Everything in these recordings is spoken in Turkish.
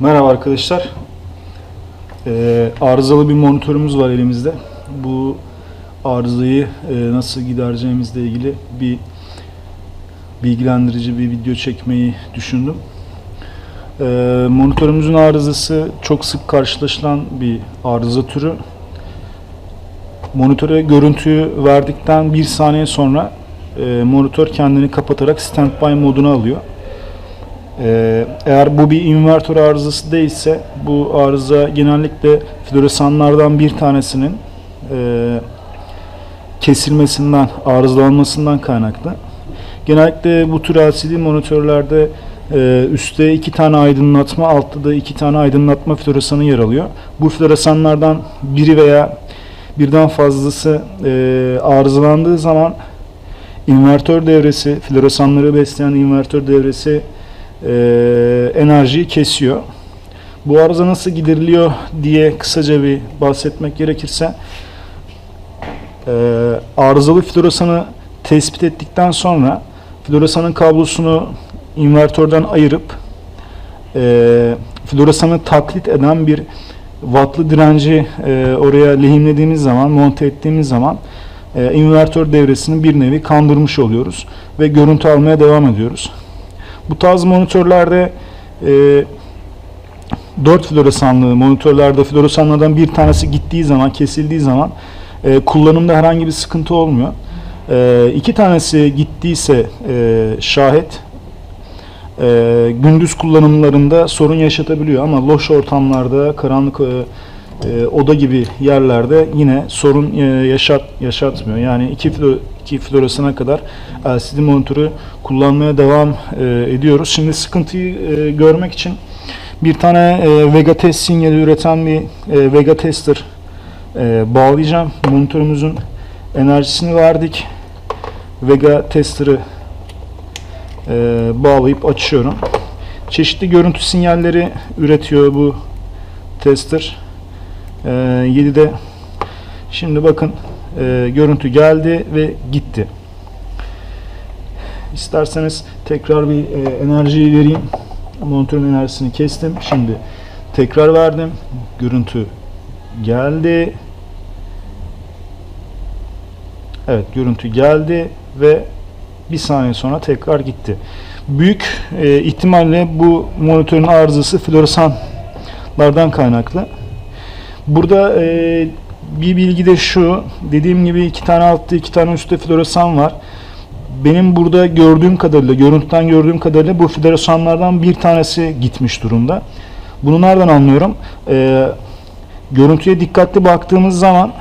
Merhaba arkadaşlar. Ee, arızalı bir monitörümüz var elimizde. Bu arızayı e, nasıl gidereceğimizle ilgili bir bilgilendirici bir video çekmeyi düşündüm. Ee, monitörümüzün arızası çok sık karşılaşılan bir arıza türü. Monitöre görüntüyü verdikten bir saniye sonra e, monitör kendini kapatarak standby moduna alıyor. Ee, eğer bu bir invertör arızası değilse bu arıza genellikle floresanlardan bir tanesinin e, kesilmesinden, arızalanmasından kaynaklı. Genellikle bu tür LCD monitörlerde e, üstte iki tane aydınlatma, altta da iki tane aydınlatma floresanı yer alıyor. Bu floresanlardan biri veya birden fazlası e, arızalandığı zaman invertör devresi, floresanları besleyen invertör devresi e, enerjiyi kesiyor. Bu arıza nasıl gideriliyor diye kısaca bir bahsetmek gerekirse e, arızalı floresanı tespit ettikten sonra floresanın kablosunu invertörden ayırıp e, floresanı taklit eden bir wattlı direnci e, oraya lehimlediğimiz zaman, monte ettiğimiz zaman e, invertör devresini bir nevi kandırmış oluyoruz ve görüntü almaya devam ediyoruz. Bu tarz monitörlerde e, 4 floresanlı monitörlerde floresanlardan bir tanesi gittiği zaman, kesildiği zaman e, kullanımda herhangi bir sıkıntı olmuyor. E, iki tanesi gittiyse e, şahit e, gündüz kullanımlarında sorun yaşatabiliyor ama loş ortamlarda, karanlık e, e, oda gibi yerlerde yine sorun e, yaşat yaşatmıyor. Yani iki flo, iki floresana kadar LCD monitörü kullanmaya devam e, ediyoruz. Şimdi sıkıntıyı e, görmek için bir tane e, Vega test sinyali üreten bir e, Vega tester e, bağlayacağım. Monitörümüzün enerjisini verdik. Vega tester'ı e, bağlayıp açıyorum. Çeşitli görüntü sinyalleri üretiyor bu tester. E, 7'de şimdi bakın e, görüntü geldi ve gitti. İsterseniz tekrar bir e, enerjiyi vereyim. Monitörün enerjisini kestim. Şimdi tekrar verdim. Görüntü geldi. Evet görüntü geldi ve bir saniye sonra tekrar gitti. Büyük e, ihtimalle bu monitörün arızası floresanlardan kaynaklı. Burada e, bir bilgi de şu. Dediğim gibi iki tane altta iki tane üstte floresan var. Benim burada gördüğüm kadarıyla, görüntüden gördüğüm kadarıyla bu floresanlardan bir tanesi gitmiş durumda. Bunu nereden anlıyorum? E, görüntüye dikkatli baktığımız zaman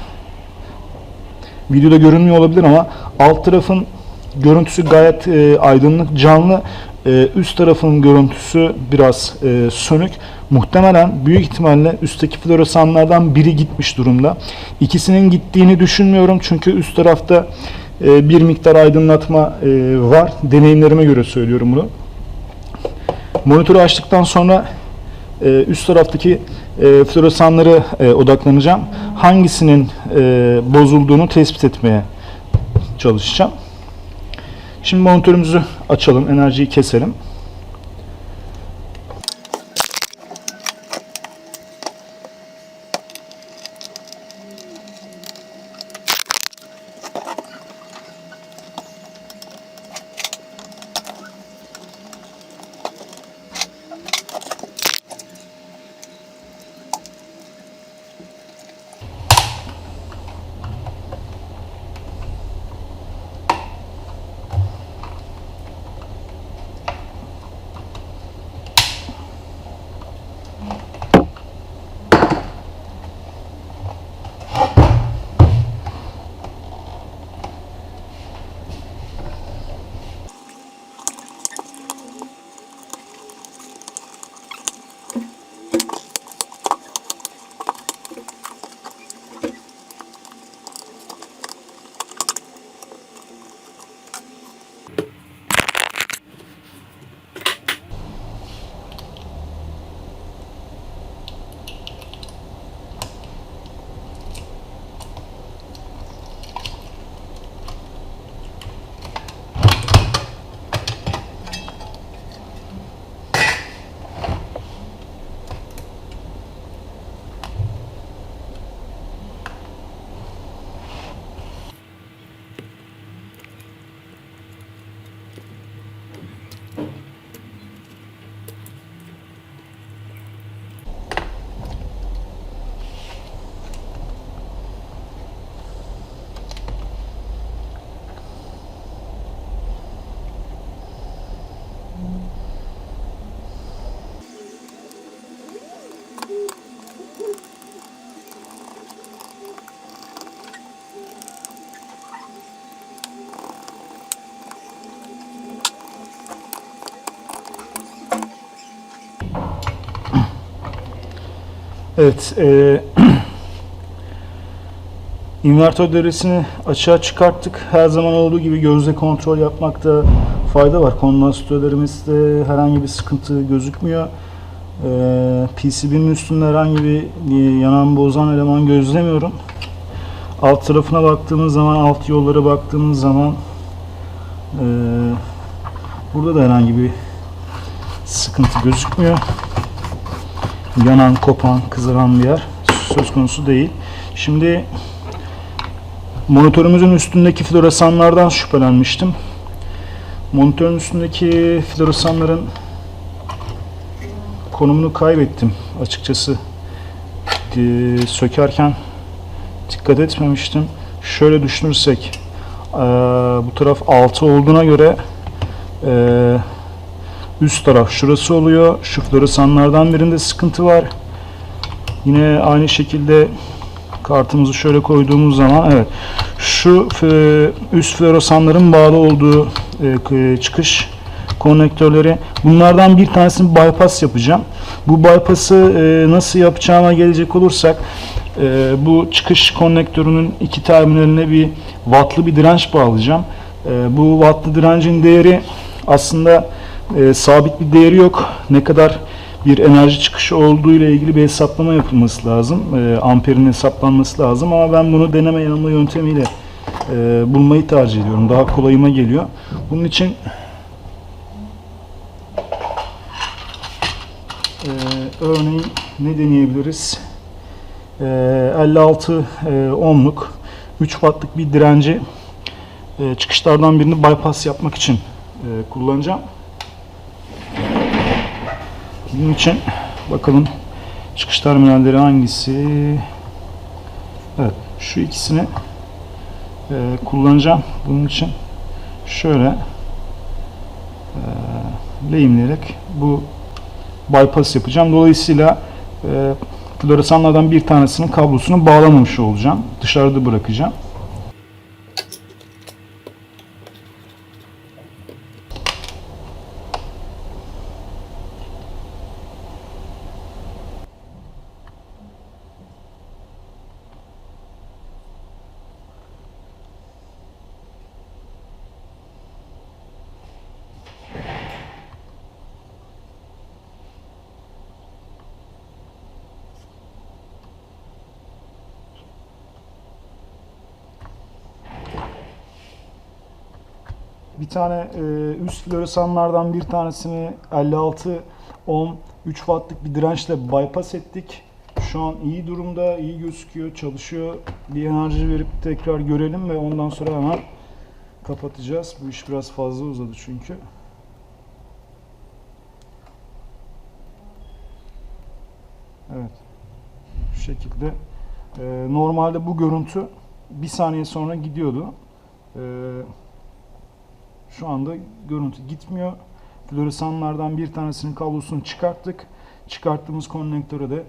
videoda görünmüyor olabilir ama alt tarafın görüntüsü gayet e, aydınlık, canlı. E, üst tarafın görüntüsü biraz e, sönük. Muhtemelen büyük ihtimalle üstteki floresanlardan biri gitmiş durumda. İkisinin gittiğini düşünmüyorum çünkü üst tarafta e, bir miktar aydınlatma e, var. Deneyimlerime göre söylüyorum bunu. Monitörü açtıktan sonra e, üst taraftaki e, floresanları e, odaklanacağım. Hangisinin e, bozulduğunu tespit etmeye çalışacağım. Şimdi monitörümüzü açalım, enerjiyi keselim. Evet, e, invertör devresini açığa çıkarttık. Her zaman olduğu gibi gözle kontrol yapmakta fayda var. Kondansatörlerimizde herhangi bir sıkıntı gözükmüyor. E, PCB'nin üstünde herhangi bir e, yanan bozan eleman gözlemiyorum. Alt tarafına baktığımız zaman, alt yollara baktığımız zaman e, burada da herhangi bir sıkıntı gözükmüyor yanan, kopan, kızaran bir yer söz konusu değil. Şimdi monitörümüzün üstündeki floresanlardan şüphelenmiştim. Monitörün üstündeki floresanların konumunu kaybettim açıkçası. Ee, sökerken dikkat etmemiştim. Şöyle düşünürsek bu taraf 6 olduğuna göre ee, Üst taraf şurası oluyor. Şu floresanlardan birinde sıkıntı var. Yine aynı şekilde kartımızı şöyle koyduğumuz zaman evet şu e, üst floresanların bağlı olduğu e, çıkış konnektörleri bunlardan bir tanesini bypass yapacağım. Bu bypass'ı e, nasıl yapacağıma gelecek olursak bu çıkış konnektörünün iki terminaline bir wattlı bir direnç bağlayacağım. Bu wattlı direncin değeri aslında e, sabit bir değeri yok. Ne kadar bir enerji çıkışı olduğu ile ilgili bir hesaplama yapılması lazım. E, amperin hesaplanması lazım ama ben bunu deneme yanılma yöntemiyle e, bulmayı tercih ediyorum. Daha kolayıma geliyor. Bunun için e, örneğin ne deneyebiliriz? E, 56 e, ohmluk 3 wattlık bir direnci e, çıkışlardan birini bypass yapmak için e, kullanacağım. Bunun için bakalım çıkış terminalleri hangisi? Evet, şu ikisini e, kullanacağım. Bunun için şöyle e, lehimleyerek bu bypass yapacağım. Dolayısıyla e, floresanlardan bir tanesinin kablosunu bağlamamış olacağım. Dışarıda bırakacağım. Bir tane e, üst floresanlardan bir tanesini 56 ohm 3 wattlık bir dirençle bypass ettik. Şu an iyi durumda, iyi gözüküyor, çalışıyor. Bir enerji verip tekrar görelim ve ondan sonra hemen kapatacağız. Bu iş biraz fazla uzadı çünkü. Evet. Şu şekilde. Ee, normalde bu görüntü bir saniye sonra gidiyordu. Ee, şu anda görüntü gitmiyor. Floresanlardan bir tanesinin kablosunu çıkarttık. Çıkarttığımız konnektöre de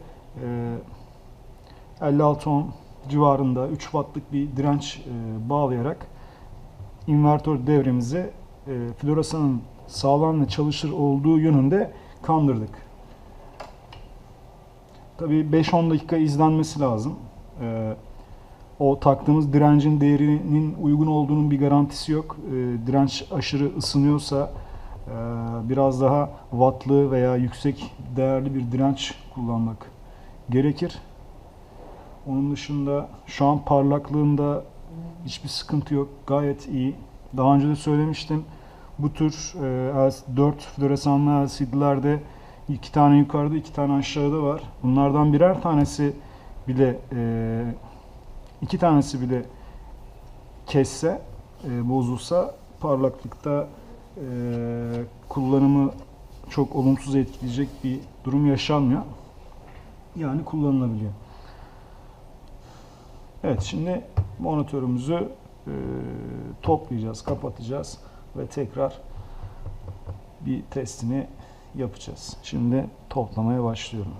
e, 56 ohm civarında 3 wattlık bir direnç e, bağlayarak invertör devremizi e, floresanın sağlam ve çalışır olduğu yönünde kandırdık. Tabii 5-10 dakika izlenmesi lazım. E, o taktığımız direncin değerinin uygun olduğunun bir garantisi yok. E, direnç aşırı ısınıyorsa e, biraz daha wattlı veya yüksek değerli bir direnç kullanmak gerekir. Onun dışında şu an parlaklığında hiçbir sıkıntı yok. Gayet iyi. Daha önce de söylemiştim. Bu tür e, 4 floresanlı LCD'lerde iki tane yukarıda iki tane aşağıda var. Bunlardan birer tanesi bile e, iki tanesi bile kesse, e, bozulsa parlaklıkta e, kullanımı çok olumsuz etkileyecek bir durum yaşanmıyor. Yani kullanılabiliyor. Evet şimdi monitörümüzü e, toplayacağız, kapatacağız ve tekrar bir testini yapacağız. Şimdi toplamaya başlıyorum.